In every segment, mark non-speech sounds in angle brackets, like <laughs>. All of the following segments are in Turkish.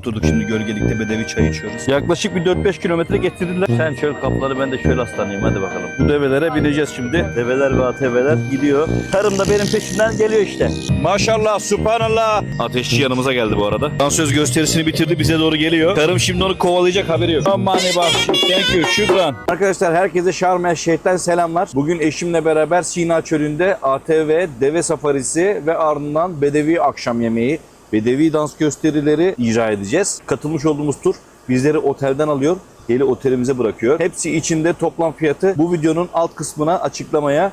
Oturduk şimdi gölgelikte bedevi çay içiyoruz. Yaklaşık bir 4-5 kilometre getirdiler. Sen çöl kapları ben de çöl aslanıyım hadi bakalım. Bu develere bineceğiz şimdi. Develer ve ATV'ler gidiyor. Karım da benim peşimden geliyor işte. Maşallah, subhanallah. Ateşçi yanımıza geldi bu arada. Dansöz gösterisini bitirdi bize doğru geliyor. Karım şimdi onu kovalayacak haberi yok. Aman bak. Thank you. Şükran. Arkadaşlar herkese Şarm El Şeyh'ten selamlar. Bugün eşimle beraber Sina Çölü'nde ATV, deve safarisi ve ardından bedevi akşam yemeği Bedevi dans gösterileri icra edeceğiz. Katılmış olduğumuz tur bizleri otelden alıyor, geri otelimize bırakıyor. Hepsi içinde toplam fiyatı bu videonun alt kısmına açıklamaya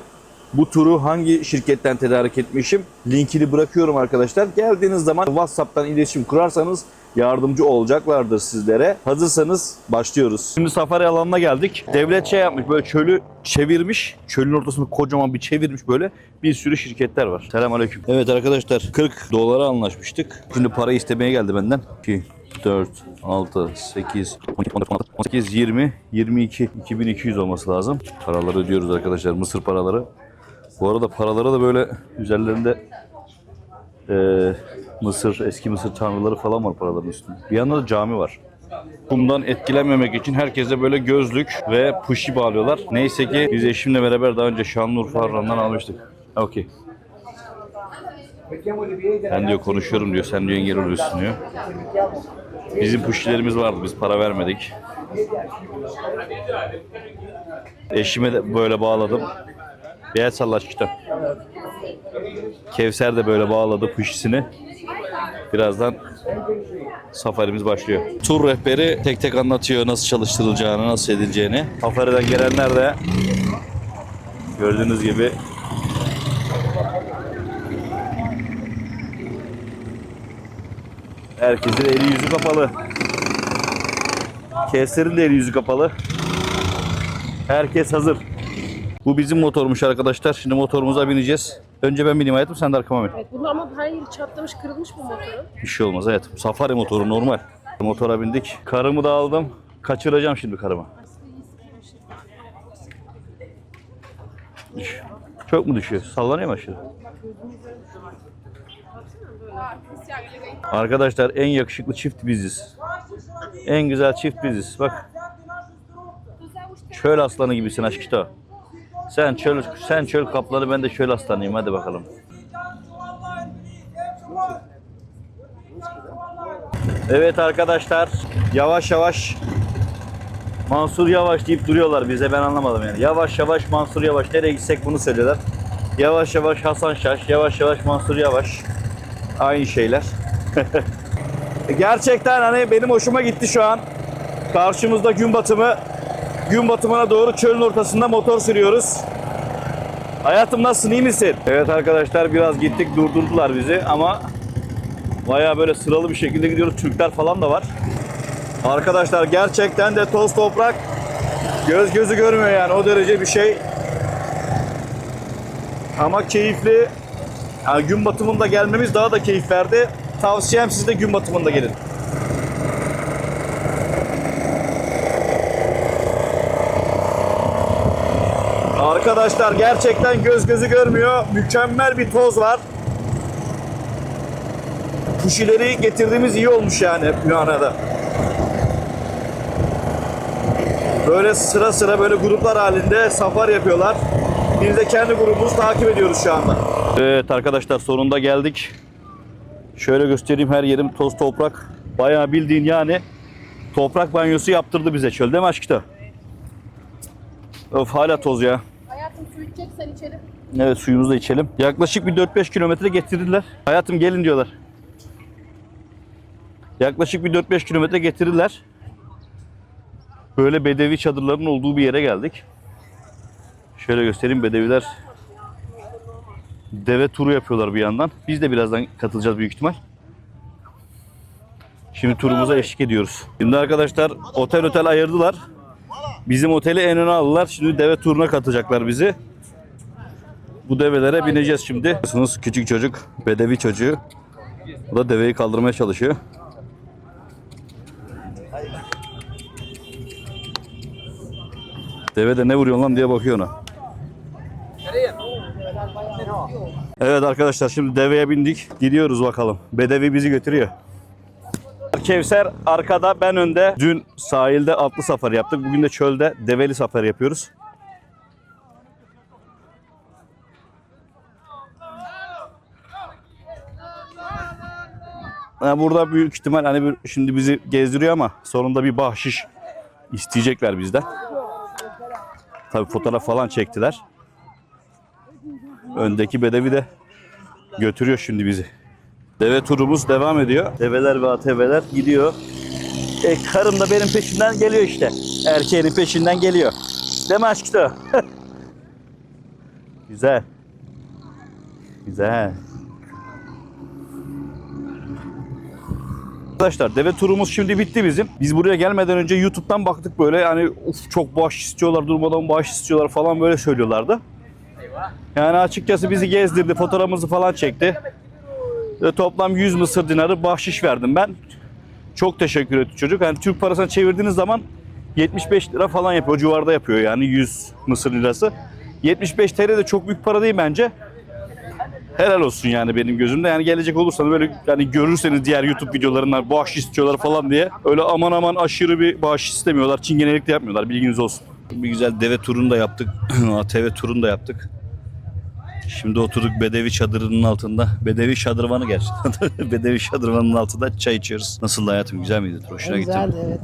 bu turu hangi şirketten tedarik etmişim linkini bırakıyorum arkadaşlar. Geldiğiniz zaman WhatsApp'tan iletişim kurarsanız yardımcı olacaklardır sizlere. Hazırsanız başlıyoruz. Şimdi safari alanına geldik. Devlet şey yapmış böyle çölü çevirmiş. Çölün ortasını kocaman bir çevirmiş böyle. Bir sürü şirketler var. Selamünaleyküm. Evet arkadaşlar 40 dolara anlaşmıştık. Şimdi para istemeye geldi benden. 2 4, 6, 8, 12, 14, 16, 18, 20, 22, 2200 olması lazım. Paraları ödüyoruz arkadaşlar. Mısır paraları. Bu arada paralara da böyle üzerlerinde eee, Mısır, eski Mısır tanrıları falan var paraların üstünde. Bir yanda da cami var. Bundan etkilenmemek için herkese böyle gözlük ve puşi bağlıyorlar. Neyse ki biz eşimle beraber daha önce Şanlıurfa Harran'dan almıştık. Okey. Ben diyor konuşuyorum diyor, sen diyor engel oluyorsun diyor. Bizim puşilerimiz vardı, biz para vermedik. Eşime de böyle bağladım. Salla kitap. Kevser de böyle bağladı puşisini. Birazdan safarimiz başlıyor. Tur rehberi tek tek anlatıyor nasıl çalıştırılacağını, nasıl edileceğini. Safariden gelenler de gördüğünüz gibi herkesin eli yüzü kapalı. Kevser'in de eli yüzü kapalı. Herkes hazır. Bu bizim motormuş arkadaşlar. Şimdi motorumuza bineceğiz. Önce ben bineyim hayatım sen de arkama bin. Evet, bunu ama her yeri çatlamış, kırılmış bu motorun. Bir şey olmaz hayatım. Safari motoru normal. Motora bindik. Karımı da aldım. Kaçıracağım şimdi karımı. Çok mu düşüyor? Sallanıyor mu aşırı? Arkadaşlar en yakışıklı çift biziz. En güzel çift biziz. Bak. Çöl aslanı gibisin aşkito. Sen çöl sen çöl kaplanı ben de çöl aslanıyım. Hadi bakalım. Evet arkadaşlar yavaş yavaş Mansur Yavaş deyip duruyorlar bize ben anlamadım yani. Yavaş yavaş Mansur Yavaş nereye gitsek bunu söylüyorlar. Yavaş yavaş Hasan Şaş, yavaş yavaş Mansur Yavaş. Aynı şeyler. <laughs> Gerçekten hani benim hoşuma gitti şu an. Karşımızda gün batımı. Gün batımına doğru çölün ortasında motor sürüyoruz. Hayatım nasılsın iyi misin? Evet arkadaşlar biraz gittik durdurdular bizi ama Baya böyle sıralı bir şekilde gidiyoruz. Türkler falan da var. Arkadaşlar gerçekten de toz toprak göz gözü görmüyor yani o derece bir şey. Ama keyifli. Yani gün batımında gelmemiz daha da keyif verdi. Tavsiyem siz de gün batımında gelin. Arkadaşlar gerçekten göz gözü görmüyor. Mükemmel bir toz var. Kuşileri getirdiğimiz iyi olmuş yani Yuhana'da. Böyle sıra sıra böyle gruplar halinde safar yapıyorlar. Biz de kendi grubumuzu takip ediyoruz şu anda. Evet arkadaşlar sonunda geldik. Şöyle göstereyim her yerim toz toprak. Bayağı bildiğin yani toprak banyosu yaptırdı bize çöl değil mi aşkita? Of hala toz ya. Hayatım su içeceksen içelim. Evet suyumuzu da içelim. Yaklaşık bir 4-5 kilometre getirdiler. Hayatım gelin diyorlar. Yaklaşık bir 4-5 kilometre getirdiler. Böyle bedevi çadırların olduğu bir yere geldik. Şöyle göstereyim bedeviler deve turu yapıyorlar bir yandan. Biz de birazdan katılacağız büyük ihtimal. Şimdi turumuza eşlik ediyoruz. Şimdi arkadaşlar otel otel ayırdılar. Bizim oteli en öne aldılar. Şimdi deve turuna katacaklar bizi. Bu develere bineceğiz şimdi. Biliyorsunuz küçük çocuk, bedevi çocuğu. Bu da deveyi kaldırmaya çalışıyor. Deve de ne vuruyorsun lan diye bakıyor ona. Evet arkadaşlar şimdi deveye bindik. Gidiyoruz bakalım. Bedevi bizi götürüyor. Kevser arkada, ben önde. Dün sahilde atlı safari yaptık. Bugün de çölde develi safari yapıyoruz. Burada büyük ihtimal hani bir, şimdi bizi gezdiriyor ama sonunda bir bahşiş isteyecekler bizden. Tabii fotoğraf falan çektiler. Öndeki bedevi de götürüyor şimdi bizi. Deve turumuz devam ediyor. Develer ve ATV'ler gidiyor. E, karım da benim peşimden geliyor işte. Erkeğinin peşinden geliyor. Değil mi aşkım? <laughs> Güzel. Güzel. Arkadaşlar deve turumuz şimdi bitti bizim. Biz buraya gelmeden önce YouTube'dan baktık böyle yani uf çok bağış istiyorlar durmadan bağış istiyorlar falan böyle söylüyorlardı. Yani açıkçası bizi gezdirdi fotoğrafımızı falan çekti. Toplam 100 mısır dinarı bahşiş verdim ben. Çok teşekkür etti çocuk. Yani Türk parasına çevirdiğiniz zaman 75 lira falan yapıyor. O civarda yapıyor yani 100 mısır lirası. 75 TL de çok büyük para değil bence. Helal olsun yani benim gözümde. Yani gelecek olursanız böyle yani görürseniz diğer YouTube videolarından bağış istiyorlar falan diye öyle aman aman aşırı bir bağış istemiyorlar. Çingenelik de yapmıyorlar. Bilginiz olsun. Bir güzel deve turunu da yaptık. <clears throat> ATV turunu da yaptık. Şimdi oturduk Bedevi çadırının altında. Bedevi şadırvanı gerçekten. <laughs> Bedevi şadırvanının altında çay içiyoruz. Nasıl hayatım güzel miydi? Hoşuna gitti mi? Güzeldi evet.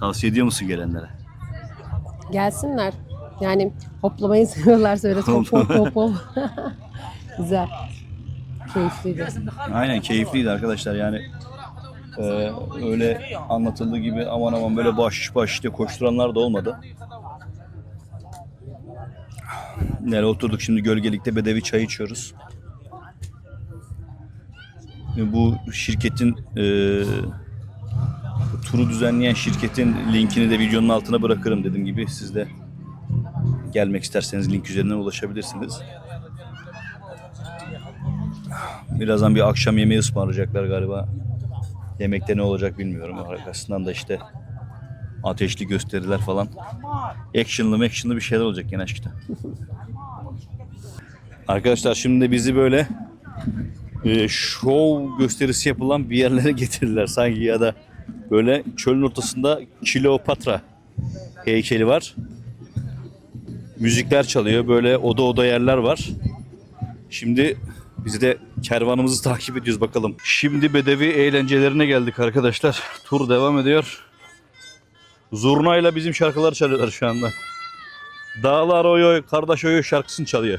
Tavsiye ediyor musun gelenlere? Gelsinler. Yani hoplamayı <laughs> seviyorlarsa öyle hop hop hop hop. <laughs> Güzel. Keyifliydi. Aynen keyifliydi arkadaşlar yani e, öyle anlatıldığı gibi aman aman böyle baş baş diye koşturanlar da olmadı. Yani oturduk şimdi gölgelikte bedevi çay içiyoruz. Bu şirketin e, turu düzenleyen şirketin linkini de videonun altına bırakırım dediğim gibi siz de gelmek isterseniz link üzerinden ulaşabilirsiniz. Birazdan bir akşam yemeği ısmarlayacaklar galiba. Yemekte ne olacak bilmiyorum. Arkasından da işte ateşli gösteriler falan. Action'lı action'lı bir şeyler olacak yine aşkta. Arkadaşlar şimdi bizi böyle e, şov gösterisi yapılan bir yerlere <laughs> getirdiler sanki ya da böyle çölün ortasında Kleopatra heykeli var. Müzikler çalıyor. Böyle oda oda yerler var. Şimdi biz de kervanımızı <laughs> takip ediyoruz bakalım. Şimdi Bedevi eğlencelerine geldik arkadaşlar. Tur devam ediyor. Zurnayla bizim şarkılar çalıyorlar şu anda. Dağlar oy oy, kardeş oy oy şarkısını çalıyor.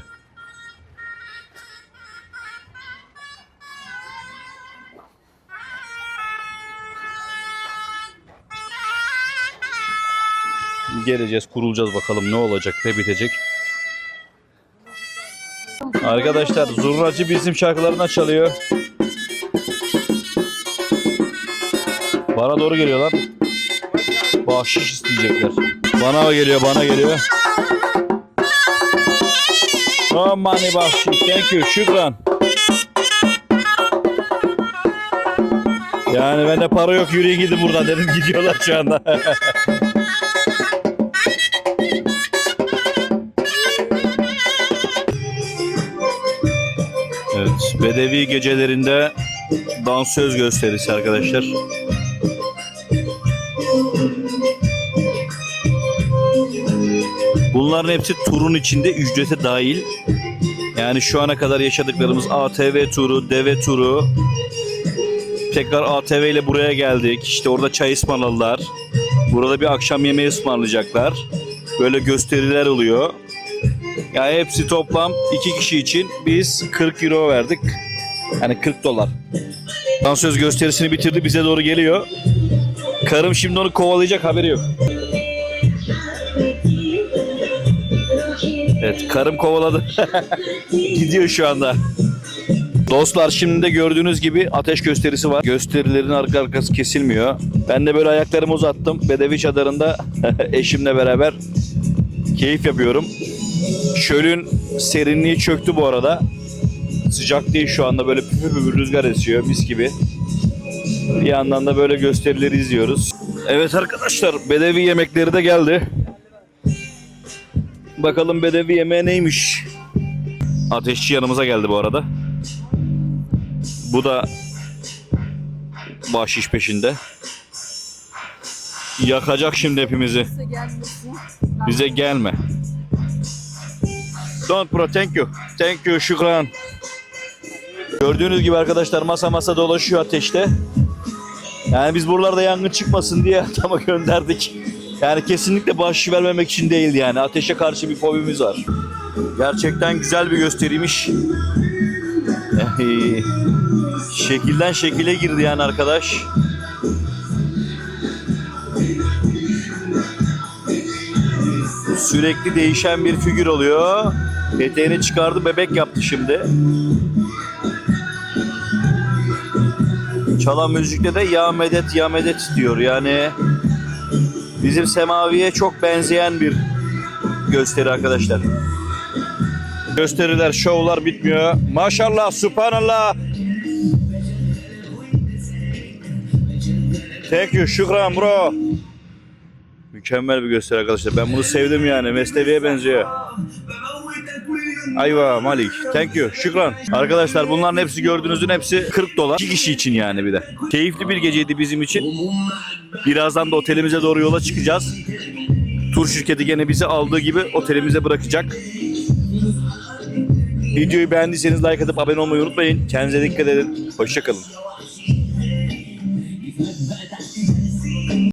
Geleceğiz, kurulacağız bakalım ne olacak, ne bitecek. Arkadaşlar zurnacı bizim şarkılarından çalıyor. Bana doğru geliyorlar. Bahşiş isteyecekler. Bana geliyor, bana geliyor. No money bahşiş. Thank you. Şükran. Yani bende para yok yürüyün gidin buradan dedim <laughs> gidiyorlar şu anda. Evet, Bedevi gecelerinde dansöz gösterisi arkadaşlar. Bunların hepsi turun içinde ücrete dahil. Yani şu ana kadar yaşadıklarımız ATV turu, deve turu. Tekrar ATV ile buraya geldik. İşte orada çay ısmarladılar. Burada bir akşam yemeği ısmarlayacaklar. Böyle gösteriler oluyor. Yani hepsi toplam iki kişi için biz 40 euro verdik. Yani 40 dolar. Dansöz gösterisini bitirdi bize doğru geliyor. Karım şimdi onu kovalayacak haberi yok. Evet karım kovaladı. <laughs> Gidiyor şu anda. Dostlar şimdi de gördüğünüz gibi ateş gösterisi var. Gösterilerin arka arkası kesilmiyor. Ben de böyle ayaklarımı uzattım. Bedevi çadırında <laughs> eşimle beraber keyif yapıyorum. Çölün serinliği çöktü bu arada. Sıcak değil şu anda böyle püfür püfür rüzgar esiyor mis gibi. Bir yandan da böyle gösterileri izliyoruz. Evet arkadaşlar bedevi yemekleri de geldi. Bakalım bedevi yemeği neymiş? Ateşçi yanımıza geldi bu arada. Bu da bahşiş peşinde. Yakacak şimdi hepimizi. Bize gelme. Don't bro thank you. Thank you şükran. Gördüğünüz gibi arkadaşlar masa masa dolaşıyor ateşte. Yani biz buralarda yangın çıkmasın diye <laughs> adama gönderdik. Yani kesinlikle bahşiş vermemek için değil yani. Ateşe karşı bir fobimiz var. Gerçekten güzel bir gösteriymiş. Şekilden şekile girdi yani arkadaş. Sürekli değişen bir figür oluyor. Eteğini çıkardı bebek yaptı şimdi. Çalan müzikte de ya medet ya medet diyor. Yani bizim semaviye çok benzeyen bir gösteri arkadaşlar. Gösteriler, şovlar bitmiyor. Maşallah, subhanallah. Thank you, şükran bro. Mükemmel bir gösteri arkadaşlar. Ben bunu sevdim yani. Mesneviye benziyor. Ayva Malik. Thank you. Şükran. Arkadaşlar bunların hepsi gördüğünüzün hepsi 40 dolar. 2 kişi için yani bir de. Keyifli bir geceydi bizim için. Birazdan da otelimize doğru yola çıkacağız. Tur şirketi gene bizi aldığı gibi otelimize bırakacak. Videoyu beğendiyseniz like atıp abone olmayı unutmayın. Kendinize dikkat edin. Hoşçakalın.